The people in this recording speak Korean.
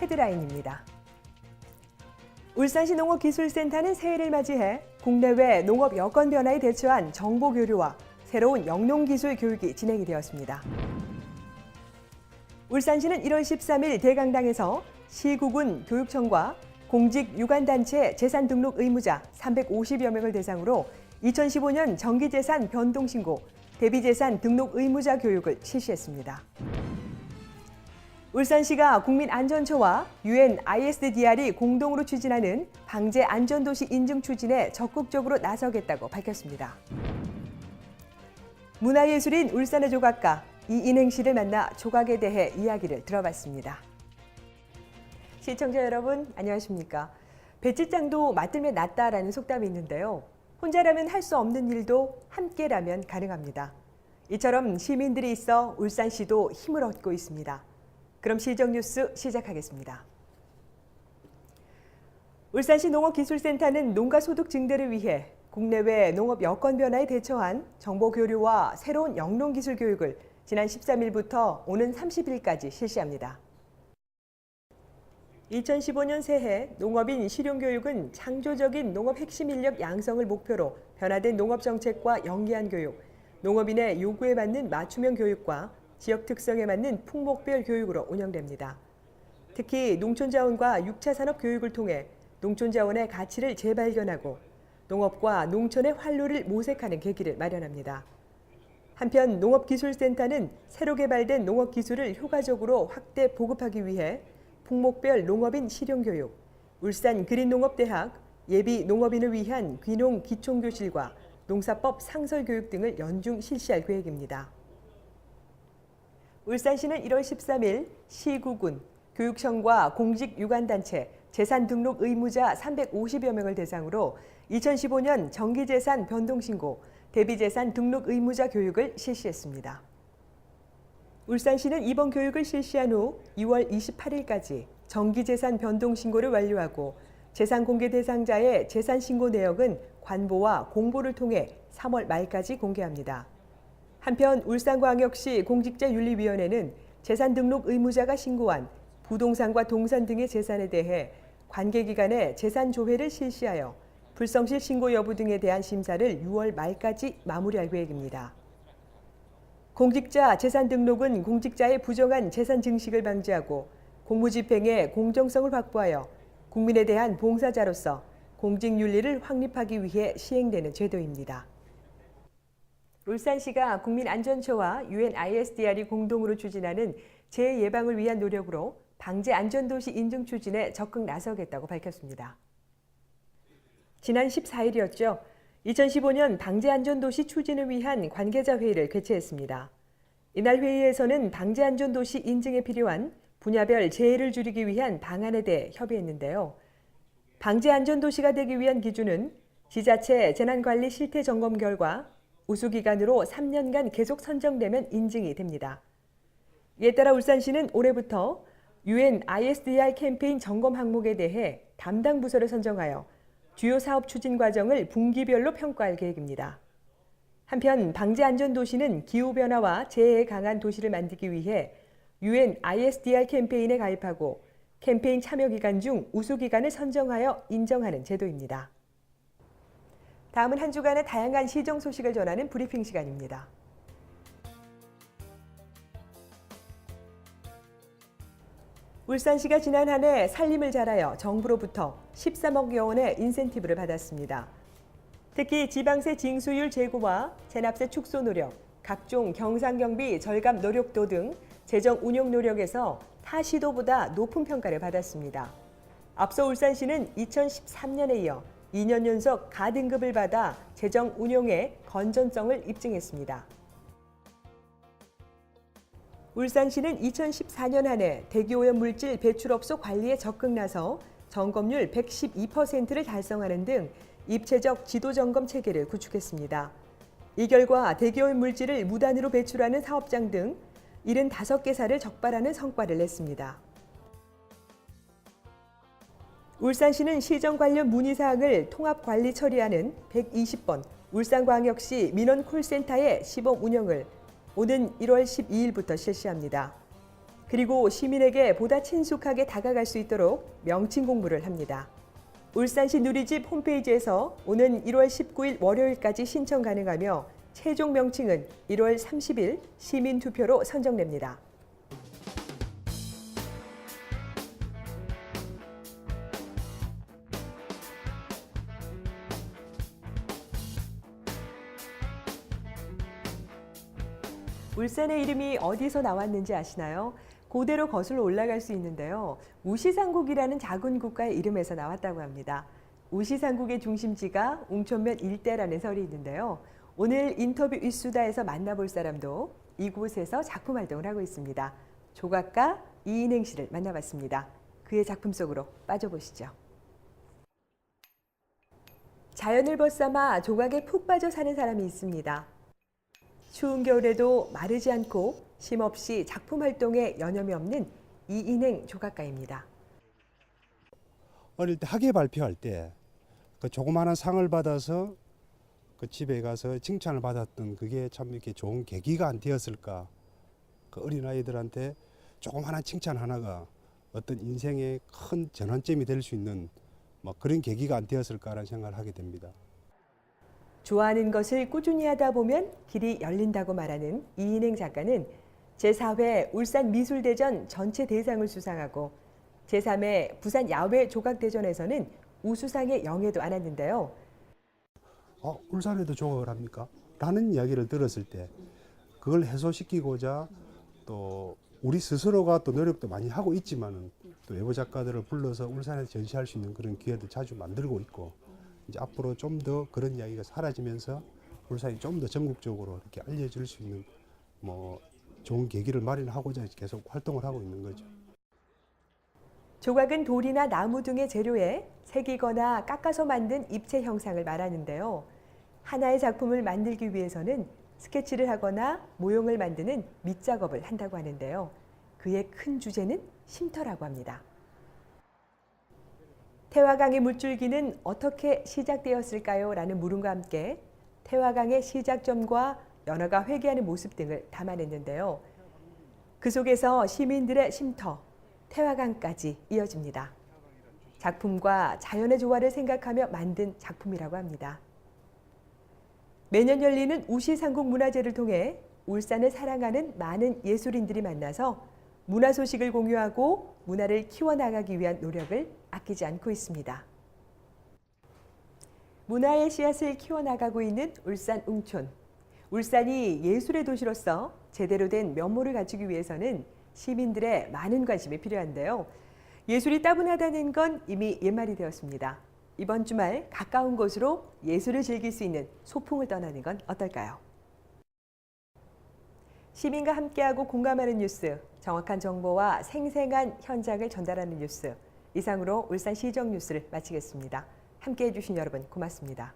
헤드라인입니다. 울산시 농업기술센터는 새해를 맞이해 국내외 농업 여건 변화에 대처한 정보 교류와 새로운 영농기술 교육이 진행이 되었습니다. 울산시는 1월 13일 대강당에서 시국은 교육청과 공직 유관단체 재산 등록 의무자 350여 명을 대상으로 2015년 정기재산 변동신고, 대비재산 등록 의무자 교육을 실시했습니다. 울산시가 국민안전처와 UN ISDR이 공동으로 추진하는 방제 안전도시 인증 추진에 적극적으로 나서겠다고 밝혔습니다. 문화예술인 울산의 조각가 이인행 씨를 만나 조각에 대해 이야기를 들어봤습니다. 시청자 여러분 안녕하십니까? 배치장도 맞들면 낫다라는 속담이 있는데요. 혼자라면 할 수 없는 일도 함께라면 가능합니다. 이처럼 시민들이 있어 울산시도 힘을 얻고 있습니다. 그럼 시정 뉴스 시작하겠습니다. 울산시 농업기술센터는 농가 소득 증대를 위해 국내외 농업 여건 변화에 대처한 정보 교류와 새로운 영농 기술 교육을 지난 13일부터 오는 30일까지 실시합니다. 2015년 새해 농업인 실용 교육은 창조적인 농업 핵심 인력 양성을 목표로 변화된 농업 정책과 연계한 교육, 농업인의 요구에 맞는 맞춤형 교육과 지역 특성에 맞는 품목별 교육으로 운영됩니다. 특히 농촌 자원과 6차 산업 교육을 통해 농촌 자원의 가치를 재발견하고 농업과 농촌의 활로를 모색하는 계기를 마련합니다. 한편 농업기술센터는 새로 개발된 농업 기술을 효과적으로 확대 보급하기 위해 품목별 농업인 실용 교육, 울산 그린농업대학, 예비 농업인을 위한 귀농 기총교실과 농사법 상설 교육 등을 연중 실시할 계획입니다. 울산시는 1월 13일 시구군, 교육청과 공직유관단체, 재산등록 의무자 350여 명을 대상으로 2015년 정기재산 변동신고, 대비재산 등록 의무자 교육을 실시했습니다. 울산시는 이번 교육을 실시한 후 2월 28일까지 정기재산 변동신고를 완료하고 재산 공개 대상자의 재산 신고 내역은 관보와 공보를 통해 3월 말까지 공개합니다. 한편 울산광역시 공직자윤리위원회는 재산 등록 의무자가 신고한 부동산과 동산 등의 재산에 대해 관계기관의 재산 조회를 실시하여 불성실 신고 여부 등에 대한 심사를 6월 말까지 마무리할 계획입니다. 공직자 재산 등록은 공직자의 부정한 재산 증식을 방지하고 공무집행의 공정성을 확보하여 국민에 대한 봉사자로서 공직윤리를 확립하기 위해 시행되는 제도입니다. 울산시가 국민안전처와 UN ISDR이 공동으로 추진하는 재해 예방을 위한 노력으로 방제 안전도시 인증 추진에 적극 나서겠다고 밝혔습니다. 지난 14일이었죠. 2015년 방제 안전도시 추진을 위한 관계자 회의를 개최했습니다. 이날 회의에서는 방제 안전도시 인증에 필요한 분야별 재해를 줄이기 위한 방안에 대해 협의했는데요. 방제 안전도시가 되기 위한 기준은 지자체 재난관리 실태 점검 결과 우수기관으로 3년간 계속 선정되면 인증이 됩니다. 이에 따라 울산시는 올해부터 UN ISDR 캠페인 점검 항목에 대해 담당 부서를 선정하여 주요 사업 추진 과정을 분기별로 평가할 계획입니다. 한편 방제 안전 도시는 기후 변화와 재해에 강한 도시를 만들기 위해 UN ISDR 캠페인에 가입하고 캠페인 참여 기간 중 우수 기간을 선정하여 인정하는 제도입니다. 다음은 한 주간의 다양한 시정 소식을 전하는 브리핑 시간입니다. 울산시가 지난 한 해 살림을 잘하여 정부로부터 13억여 원의 인센티브를 받았습니다. 특히 지방세 징수율 제고와 체납세 축소 노력, 각종 경상경비 절감 노력도 등 재정 운용 노력에서 타 시도보다 높은 평가를 받았습니다. 앞서 울산시는 2013년에 이어 2년 연속 가등급을 받아 재정 운용의 건전성을 입증했습니다. 울산시는 2014년 한 해 대기오염 물질 배출업소 관리에 적극 나서 점검률 112%를 달성하는 등 입체적 지도 점검 체계를 구축했습니다. 이 결과 대기오염 물질을 무단으로 배출하는 사업장 등 75개사를 적발하는 성과를 냈습니다. 울산시는 시정 관련 문의 사항을 통합 관리 처리하는 120번 울산광역시 민원 콜센터의 시범 운영을 오는 1월 12일부터 실시합니다. 그리고 시민에게 보다 친숙하게 다가갈 수 있도록 명칭 공부를 합니다. 울산시 누리집 홈페이지에서 오는 1월 19일 월요일까지 신청 가능하며 최종 명칭은 1월 30일 시민 투표로 선정됩니다. 울산의 이름이 어디서 나왔는지 아시나요? 고대로 거슬러 올라갈 수 있는데요. 우시상국이라는 작은 국가의 이름에서 나왔다고 합니다. 우시상국의 중심지가 웅촌면 일대라는 설이 있는데요. 오늘 인터뷰 이수다에서 만나볼 사람도 이곳에서 작품 활동을 하고 있습니다. 조각가 이인행 씨를 만나봤습니다. 그의 작품 속으로 빠져보시죠. 자연을 벗삼아 조각에 푹 빠져 사는 사람이 있습니다. 추운 겨울에도 마르지 않고 쉼없이 작품 활동에 여념이 없는 이인행 조각가입니다. 어릴 때 학예 발표할 때 그 조그마한 상을 받아서 그 집에 가서 칭찬을 받았던 그게 참 이렇게 좋은 계기가 안 되었을까. 그 어린 아이들한테 조그마한 칭찬 하나가 어떤 인생의 큰 전환점이 될 수 있는 뭐 그런 계기가 안 되었을까라는 생각을 하게 됩니다. 좋아하는 것을 꾸준히 하다 보면 길이 열린다고 말하는 이인행 작가는 제4회 울산 미술대전 전체 대상을 수상하고 제3회 부산 야외 조각대전에서는 우수상의 영예도 안았는데요. 어, 울산에도 조각을 합니까? 라는 이야기를 들었을 때 그걸 해소시키고자 또 우리 스스로가 또 노력도 많이 하고 있지만은 또 외부 작가들을 불러서 울산에서 전시할 수 있는 그런 기회도 자주 만들고 있고 이제 앞으로 좀 더 그런 이야기가 사라지면서 울산이 좀 더 전국적으로 이렇게 알려질 수 있는 뭐 좋은 계기를 마련하고자 계속 활동을 하고 있는 거죠. 조각은 돌이나 나무 등의 재료에 새기거나 깎아서 만든 입체 형상을 말하는데요. 하나의 작품을 만들기 위해서는 스케치를 하거나 모형을 만드는 밑작업을 한다고 하는데요. 그의 큰 주제는 쉼터라고 합니다. 태화강의 물줄기는 어떻게 시작되었을까요? 라는 물음과 함께 태화강의 시작점과 연화가 회귀하는 모습 등을 담아냈는데요. 그 속에서 시민들의 쉼터, 태화강까지 이어집니다. 작품과 자연의 조화를 생각하며 만든 작품이라고 합니다. 매년 열리는 우시상국 문화제를 통해 울산을 사랑하는 많은 예술인들이 만나서 문화 소식을 공유하고 문화를 키워나가기 위한 노력을 아끼지 않고 있습니다. 문화의 씨앗을 키워나가고 있는 울산 웅촌. 울산이 예술의 도시로서 제대로 된 면모를 갖추기 위해서는 시민들의 많은 관심이 필요한데요. 예술이 따분하다는 건 이미 옛말이 되었습니다. 이번 주말 가까운 곳으로 예술을 즐길 수 있는 소풍을 떠나는 건 어떨까요? 시민과 함께하고 공감하는 뉴스, 정확한 정보와 생생한 현장을 전달하는 뉴스. 이상으로 울산 시정 뉴스를 마치겠습니다. 함께해 주신 여러분 고맙습니다.